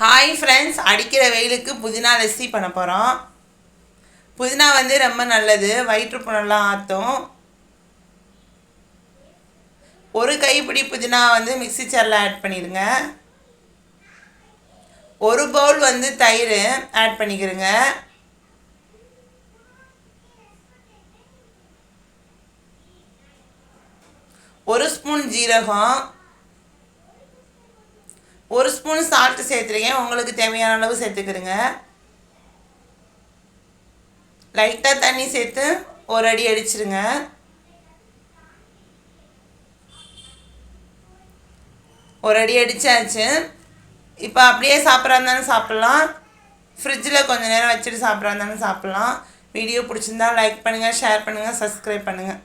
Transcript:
Hi friends அடிக்கிற வெயிலுக்கு புதினா லஸ்ஸி பண்ண போகிறோம் புதினா வந்து ரொம்ப நல்லது. வயிற்று புண்ணெல்லாம் ஆற்றும் ஒரு கைப்பிடி புதினா வந்து மிக்ஸி ஆட் பண்ணிடுங்க. ஒரு பவுல் வந்து தயிர் ஆட் பண்ணிக்கிறேங்க ஒரு ஸ்பூன் ஜீரகம். ஒரு ஸ்பூன் சால்ட்டு சேர்த்துருக்கேன். உங்களுக்கு தேவையான அளவு சேர்த்துக்கிடுங்க. லைட்டாக தண்ணி சேர்த்து ஒரு அடி அடிச்சிருங்க. ஒரு அடி அடித்தாச்சு இப்போ அப்படியே சாப்பிட்றா இருந்தாலும் சாப்பிட்லாம். ஃப்ரிட்ஜில் கொஞ்சம் நேரம் வச்சுட்டு சாப்பிட்றா இருந்தாலும் சாப்பிட்லாம். வீடியோ பிடிச்சிருந்தா லைக் பண்ணுங்கள் ஷேர் பண்ணுங்கள் சப்ஸ்கிரைப் பண்ணுங்கள்